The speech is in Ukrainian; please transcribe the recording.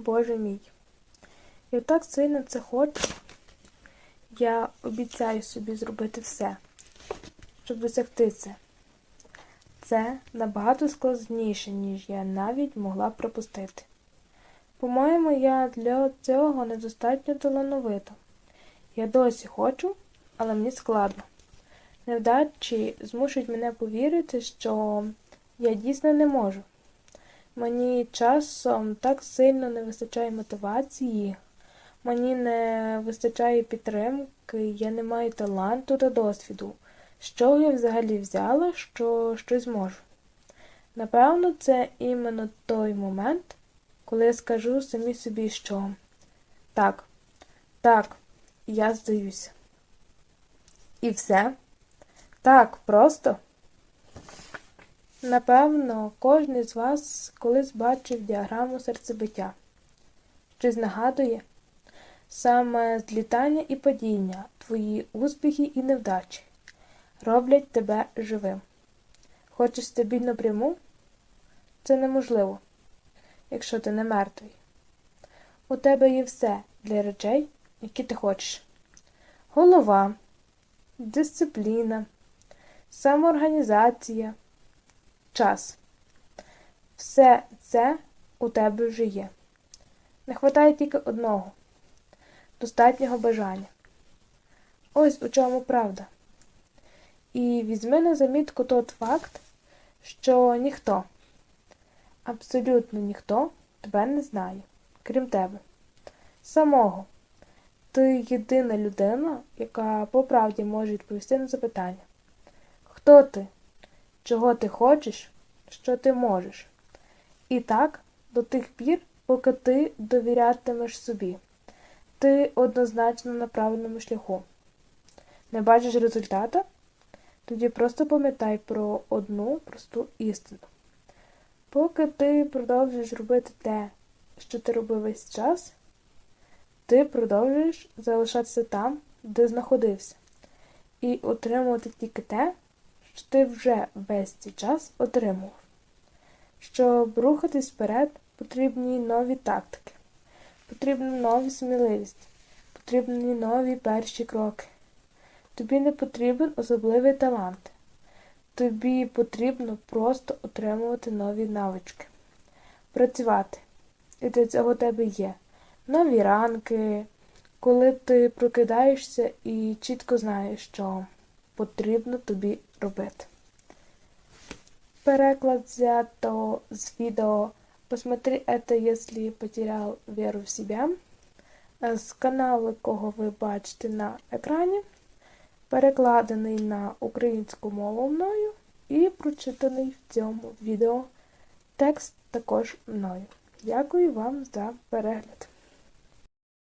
Боже мій. Я так сильно це хочу. Я обіцяю собі зробити все, щоб досягти це. Це набагато складніше, ніж я навіть могла пропустити. По-моєму, я для цього недостатньо талановита. Я досі хочу, але мені складно. Невдачі змушують мене повірити, що я дійсно не можу. Мені часом так сильно не вистачає мотивації, мені не вистачає підтримки, я не маю таланту та досвіду. Чого я взагалі взяла, що щось можу? Напевно, це іменно той момент, коли я скажу самі собі, що так, так, я здаюся. І все. Так, просто. Напевно, кожен з вас колись бачив діаграму серцебиття. Щось нагадує? Саме злітання і падіння, твої успіхи і невдачі роблять тебе живим. Хочеш стабільно пряму? Це неможливо, якщо ти не мертвий. У тебе є все для речей, які ти хочеш. Голова, дисципліна, самоорганізація, час. Все це у тебе вже є. Не вистачає тільки одного достатнього бажання. Ось у чому правда. І візьми на замітку тот факт, що ніхто, абсолютно ніхто тебе не знає, крім тебе. Самого. Ти єдина людина, яка по правді може відповісти на запитання. Хто ти? Чого ти хочеш, що ти можеш? І так, до тих пір, поки ти довірятимеш собі. Ти однозначно на правильному шляху. Не бачиш результата? Тоді просто пам'ятай про одну просту істину. Поки ти продовжуєш робити те, що ти робив весь час, ти продовжуєш залишатися там, де знаходився, і отримувати тільки те, що ти вже весь цей час отримував. Щоб рухатись вперед, потрібні нові тактики, потрібна нові сміливість, потрібні нові перші кроки. Тобі не потрібен особливий талант. Тобі потрібно просто отримувати нові навички, працювати. І для цього тебе є нові ранки, коли ти прокидаєшся і чітко знаєш, що потрібно тобі робити. Переклад взято з відео «Посмотри это, если потерял веру в себя» з каналу, кого ви бачите на екрані, перекладений на українську мову мною і прочитаний в цьому відео текст також мною. Дякую вам за перегляд.